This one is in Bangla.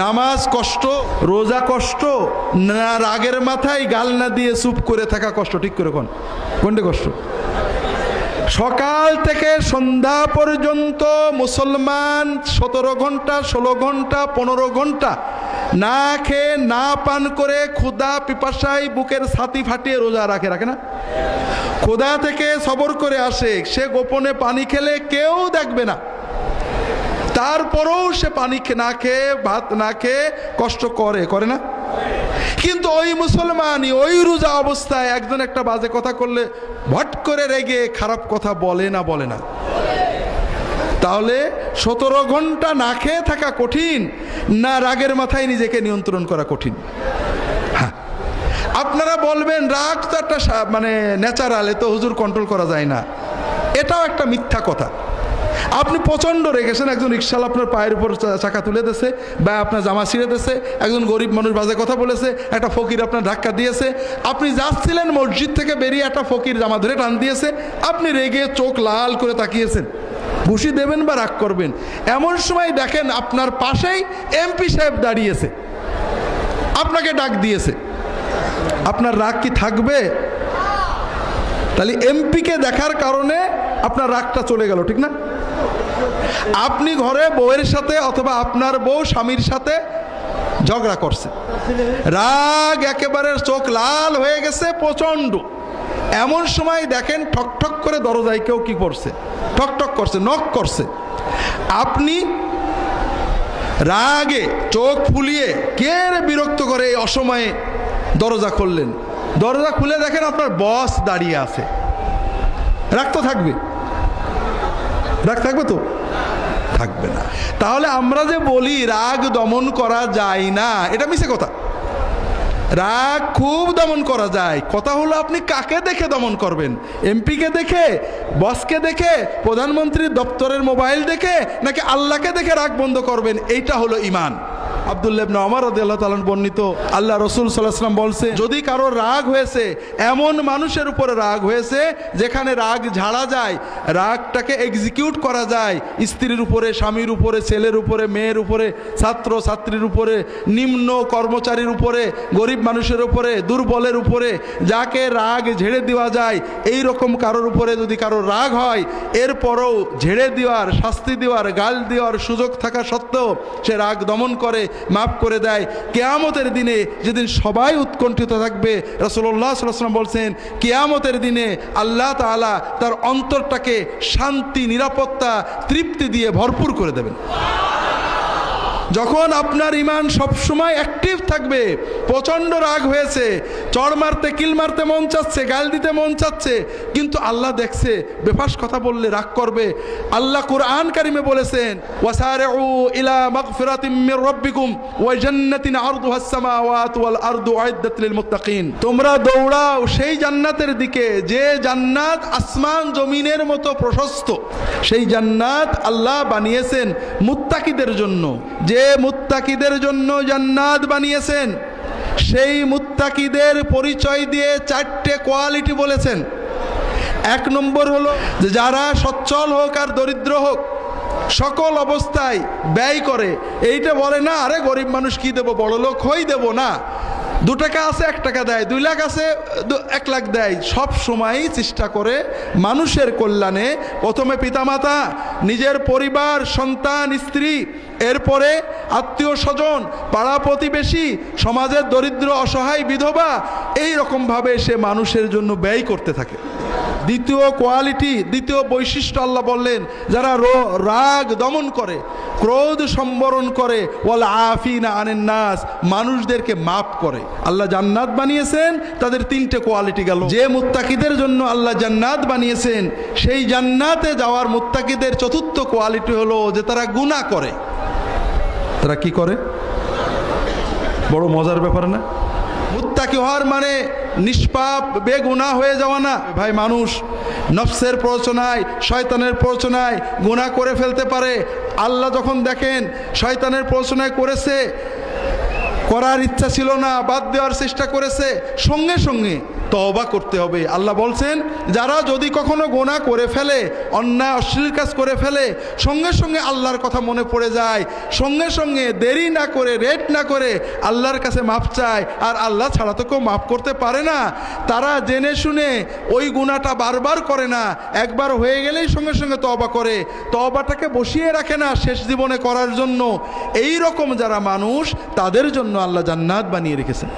নামাজ কষ্ট, রোজা কষ্ট, না রাগের মাথায় গাল না দিয়ে চুপ করে থাকা কষ্ট, ঠিক করে কোন? কোনটা কষ্ট? সকাল থেকে সন্ধ্যা পর্যন্ত মুসলমান সতেরো ঘণ্টা, ষোলো ঘণ্টা, পনেরো ঘণ্টা না খেয়ে, না পান করে ক্ষুদা পিপাসায় বুকের ছাতি ফাটিয়ে রোজা রাখে রাখে না? ক্ষুদা থেকে সবর করে আসে, সে গোপনে পানি খেলে কেউ দেখবে না। তারপরেও সে পানি না খেয়ে, ভাত না খেয়ে কষ্ট করে করে না? কিন্তু ওই মুসলমানই ওই রোজা অবস্থায় একজন একটা বাজে কথা করলে ভট করে রেগে খারাপ কথা বলে না বলে না। তাহলে সতেরো ঘণ্টা না খেয়ে থাকা কঠিন না রাগের মাথায় নিজেকে নিয়ন্ত্রণ করা কঠিন? হ্যাঁ। আপনারা বলবেন, রাগ তো একটা মানে ন্যাচারাল, এ তো হুজুর কন্ট্রোল করা যায় না। এটাও একটা মিথ্যা কথা। আপনি প্রচণ্ড রেগেছেন, একজন রিক্সাল আপনার পায়ের উপর চাকা তুলে দিয়েছে, বা আপনার জামা ছিঁড়ে দিয়েছে, একজন গরিব মানুষ বাজে কথা বলেছে, একটা ফকির আপনার ধাক্কা দিয়েছে, আপনি যাচ্ছিলেন মসজিদ থেকে বেরিয়ে একটা ফকির জামা ধরে টান দিয়েছে, আপনি রেগে চোখ লাল করে তাকিয়েছেন। ঘুষি দেবেন বা রাগ করবেন? এমন সময় দেখেন আপনার পাশেই এমপি সাহেব দাঁড়িয়েছে। আপনাকে ডাক দিয়েছে। আপনার রাগ কি থাকবে? তাহলে এমপিকে দেখার কারণে আপনার রাগটা চলে গেল, ঠিক না? আপনি ঘরে বউয়ের সাথে অথবা আপনার বউ স্বামীর সাথে ঝগড়া করছে। রাগ একেবারে চোখ লাল হয়ে গেছে প্রচণ্ড। এমন সময় দেখেন ঠক ঠক করে দরজায় কেউ কি করছে? ঠক ঠক করছে, নখ করছে। আপনি রাগে চোখ ফুলিয়ে কে বিরক্ত করে এই অসময়ে দরজা খুললেন? দরজা খুলে দেখেন আপনার বস দাঁড়িয়ে আছে। রাগ তো থাকবে। রাগ থাকবে তো? থাকবে না। তাহলে আমরা যে বলি, রাগ দমন করা যায় না, এটা মিশে কথা। রাগ খুব দমন করা যায়। কথা হলো, আপনি কাকে দেখে দমন করবেন? এমপিকে দেখে? বসকে দেখে? প্রধানমন্ত্রীর দপ্তরের মোবাইল দেখে? নাকি আল্লাহকে দেখে রাগ বন্ধ করবেন? এইটা হলো ইমান আবদুল্লাবনা আমার আল্লাহ তালন বর্ণিত, আল্লাহ রসুল সাল্লাহাম বলছে, যদি কারও রাগ হয়েছে, এমন মানুষের উপরে রাগ হয়েছে, যেখানে রাগ ঝাড়া যায়, রাগটাকে এক্সিকিউট করা যায়, স্ত্রীর উপরে, স্বামীর উপরে, ছেলের উপরে, মেয়ের উপরে, ছাত্র, ছাত্রীর উপরে, নিম্ন কর্মচারীর উপরে, গরিব মানুষের উপরে, দুর্বলের উপরে, যাকে রাগ ঝেড়ে দেওয়া যায়, এই রকম কারোর উপরে যদি কারও রাগ হয়, এরপরও ঝেড়ে দেওয়ার, শাস্তি দেওয়ার, গাল দেওয়ার সুযোগ থাকা সত্ত্বেও সে রাগ দমন করে মাফ করে দেয়। কেয়ামতের দিনে যেদিন সবাই উৎকণ্ঠিত থাকবে রসুল্লাহ সাল্লাম বলছেন, কেয়ামতের দিনে আল্লাহ তালা তার অন্তরটাকে শান্তি, নিরাপত্তা, তৃপ্তি দিয়ে ভরপুর করে দেবেন। যখন আপনার ইমান সবসময় অ্যাক্টিভ থাকবে, প্রচণ্ড রাগ হয়েছে, চড় মারতে কিল মারতে মন চাচ্ছে, গাল দিতে মন চাচ্ছে, কিন্তু আল্লাহ দেখছে, বেফাস কথা বললে রাগ করবে। আল্লাহ কোরআন কারিমে বলেছেন, ওয়াসারিউ ইলা মাগফিরাতিম মির রাব্বিকুম ওয়া জান্নাতিন আরদুহাস সামাওয়াতু ওয়াল আরদু মুত্তাকিন। তোমরা দৌড়াও সেই জান্নাতের দিকে, যে জান্নাত আসমান জমিনের মতো প্রশস্ত। সেই জান্নাত আল্লাহ বানিয়েছেন মুত্তাকিদের জন্য, যে মুত্তাকিদের জন্য জান্নাত বানিয়েছেন, সেই মুত্তাকিদের পরিচয় দিয়ে চারটে কোয়ালিটি বলেছেন। এক নম্বর হলো যারা সচ্ছল হোক আর দরিদ্র হোক, সকল অবস্থায় ব্যয় করে। এইটা বলে না, আরে গরিব মানুষ কি দেবো? বড় লোক হই দেবো না। দু টাকা আছে, এক টাকা দেয়, দুই লাখ আছে এক লাখ দেয়। সব সময় চেষ্টা করে মানুষের কল্যাণে। প্রথমে পিতামাতা, নিজের পরিবার, সন্তান, স্ত্রী, এরপরে আত্মীয় স্বজন, পাড়া প্রতিবেশী, সমাজের দরিদ্র, অসহায় বিধবা এই রকমভাবে সে মানুষের জন্য ব্যয় করতে থাকে। দ্বিতীয় কোয়ালিটি, দ্বিতীয় বৈশিষ্ট্য আল্লাহ বললেন, যারা রাগ দমন করে, ক্রোধ সম্বরণ করে, ওয়াল আফিনা আনেন নাস, মানুষদেরকে মাফ করে। আল্লাহ জান্নাত বানিয়েছেন, তাদের তিনটে কোয়ালিটি গেল। যে মুত্তাকিদের জন্য আল্লাহ জান্নাত বানিয়েছেন, সেই জান্নাতে যাওয়ার মুত্তাকিদের চতুর্থ কোয়ালিটি হলো যে তারা গুনাহ করে। তারা কি করে? বড় মজার ব্যাপার না? মুত্তাকি হওয়ার মানে নিষ্পাপ, বেগুনা হয়ে যাওয়া না। ভাই, মানুষ নফসের প্ররোচনায়, শয়তানের প্ররোচনায় গুণা করে ফেলতে পারে। আল্লাহ যখন দেখেন শয়তানের প্ররোচনায় করেছে, করার ইচ্ছা ছিল না, বাদ দেওয়ার চেষ্টা করেছে, সঙ্গে সঙ্গে তওবা করতে হবে। আল্লাহ বলছেন, যারা যদি কখনো গোনা করে ফেলে, অন্যায়, অশ্লীল কাজ করে ফেলে, সঙ্গে সঙ্গে আল্লাহর কথা মনে পড়ে যায়, সঙ্গে সঙ্গে দেরি না করে, রেট না করে আল্লাহর কাছে মাপ চায়, আর আল্লাহ ছাড়া তো কেউ মাফ করতে পারে না। তারা জেনে শুনে ওই গুণাটা বারবার করে না, একবার হয়ে গেলেই সঙ্গে সঙ্গে তবা করে। তবাটাকে বসিয়ে রাখে না শেষ জীবনে করার জন্য। এই রকম যারা মানুষ, তাদের জন্য আল্লাহ জান্নাত বানিয়ে রেখেছেন।